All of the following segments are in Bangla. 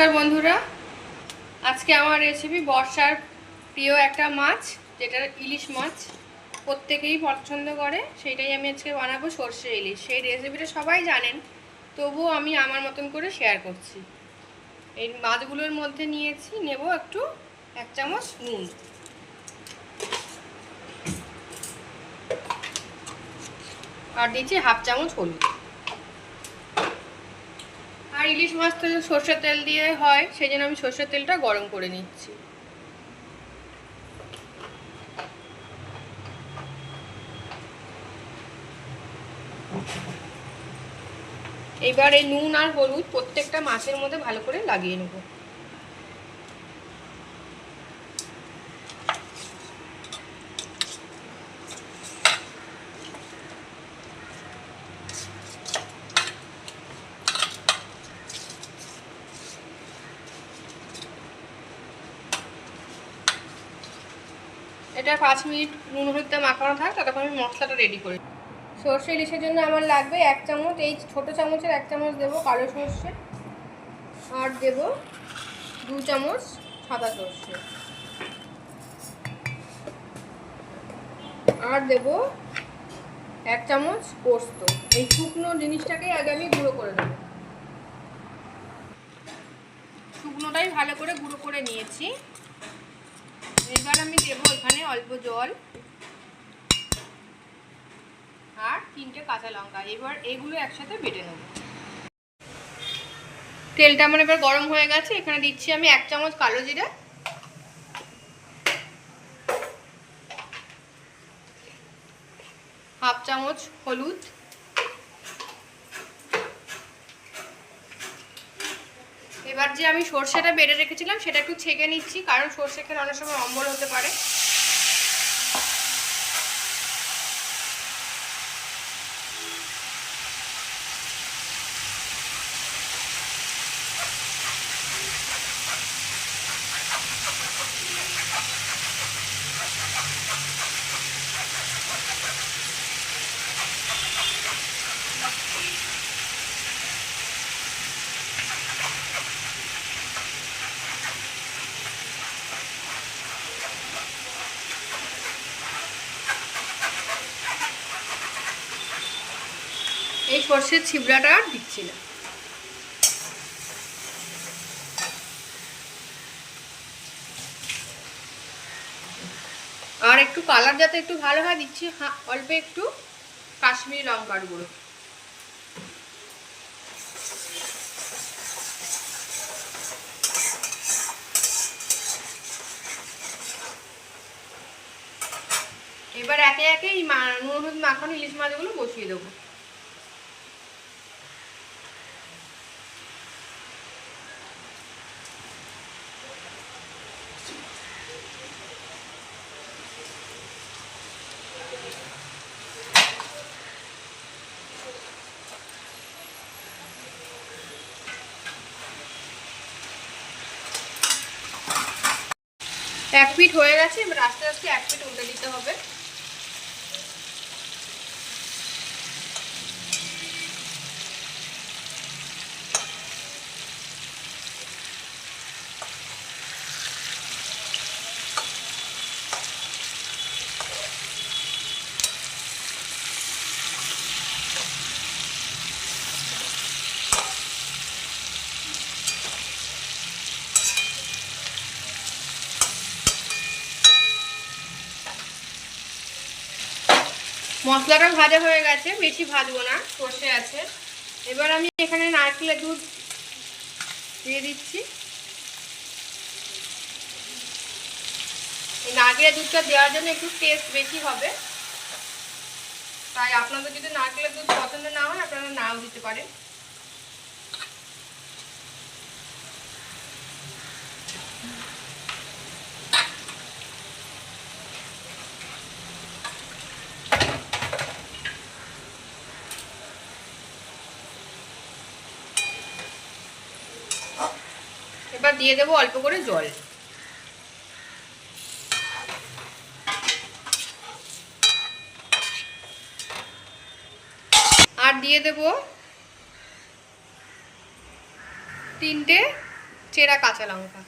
নমস্কার বন্ধুরা। আজকে আমার রেসিপি বর্ষার প্রিয় একটা মাছ, যেটা ইলিশ মাছ। প্রত্যেকেই পছন্দ করে, সেইটাই আমি আজকে বানাবো সর্ষে ইলিশ। সেই রেসিপিটা সবাই জানেন, তবুও আমি আমার মতন করে শেয়ার করছি। এই মাছগুলোর মধ্যে নিয়েছি, নেব একটু, এক চামচ নুন। আর দিচ্ছি হাফ চামচ হলুদ। ইলিশ মাছ তো সর্ষের তেল দিয়ে হয় সেই জন্য আমি সর্ষের তেলটা গরম করে নিচ্ছি। এবার এই নুন আর হলুদ প্রত্যেকটা মাছের মধ্যে ভালো করে লাগিয়ে নেব। এটা পাঁচ মিনিট নুন হলুদটা মাখানো থাক ততক্ষণ আমি মশলাটা রেডি করি সর্ষে ইলিশের জন্য আমার লাগবে এক চামচ এই ছোট চামচের এক চামচ দেবো কালো সর্ষে আর দেব দু চামচ সাদা সর্ষে। আর দেব এক চামচ পোস্ত। এই শুকনো জিনিসটাকে আগে আমি গুঁড়ো করে নেব। শুকনোটাই ভালো করে গুঁড়ো করে নিয়েছি। এবার আমি দেবো এখানে অল্প জল আর তিনটে কাঁচা লঙ্কা। এবার এগুলো একসাথে বেটে নেব। তেলটা আমার এবার গরম হয়ে গেছে। এখানে দিচ্ছি আমি এক চামচ কালো জিরে। হাফ চামচ হলুদ। এবার যে আমি সর্ষেটা বেড়ে রেখেছিলাম, সেটা একটু ছেঁকে নিচ্ছি, কারণ সর্ষে খেলে অনেক সময় অম্বল হতে পারে। এই সর্ষের ছিবড়াটা আর দিচ্ছি না আর একটু কালার যাতে একটু ভালো হয়, দিচ্ছি অল্প একটু কাশ্মীরি লঙ্কার গুঁড়ো। এবার একে একে এই নুন হলুদ মাখানো ইলিশ মাছগুলো বসিয়ে দেবো। এক ফিট হয়ে গেছে এবার আস্তে আস্তে এক ফিট উল্টে দিতে হবে। মশলাটা ভাজা হয়ে গেছে বেশি ভাজবো না সর্ষে আছে। এবার আমি এখানে নারকেলের দুধ দিয়ে দিচ্ছি। এই নারকেলের দুধটা দেওয়ার জন্য একটু টেস্ট বেশি হবে। তাই আপনাদের যদি নারকেলের দুধ পছন্দ না হয়, আপনারা নাও দিতে পারেন। দিয়ে দেবো অল্প করে জল। আর দিয়ে দেব তিনটে চেরা কাঁচা লঙ্কা।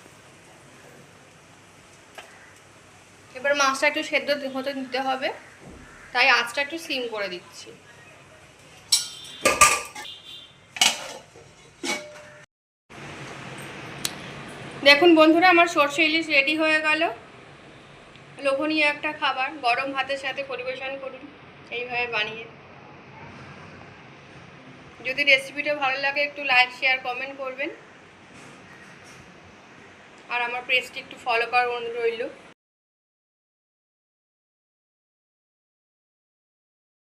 এবার মাছটা একটু সেদ্ধ হতে দিতে হবে, তাই আঁচটা একটু সিম করে দিচ্ছি। দেখুন বন্ধুরা, আমার সর্ষে ইলিশ রেডি হয়ে গেল। লোভনীয় একটা খাবার, গরম ভাতের সাথে পরিবেশন করুন, এইভাবে বানিয়ে। যদি রেসিপিটা ভালো লাগে, একটু লাইক শেয়ার কমেন্ট করবেন। আর আমার প্রেসটি একটু ফলো করার অনুরোধ রইল।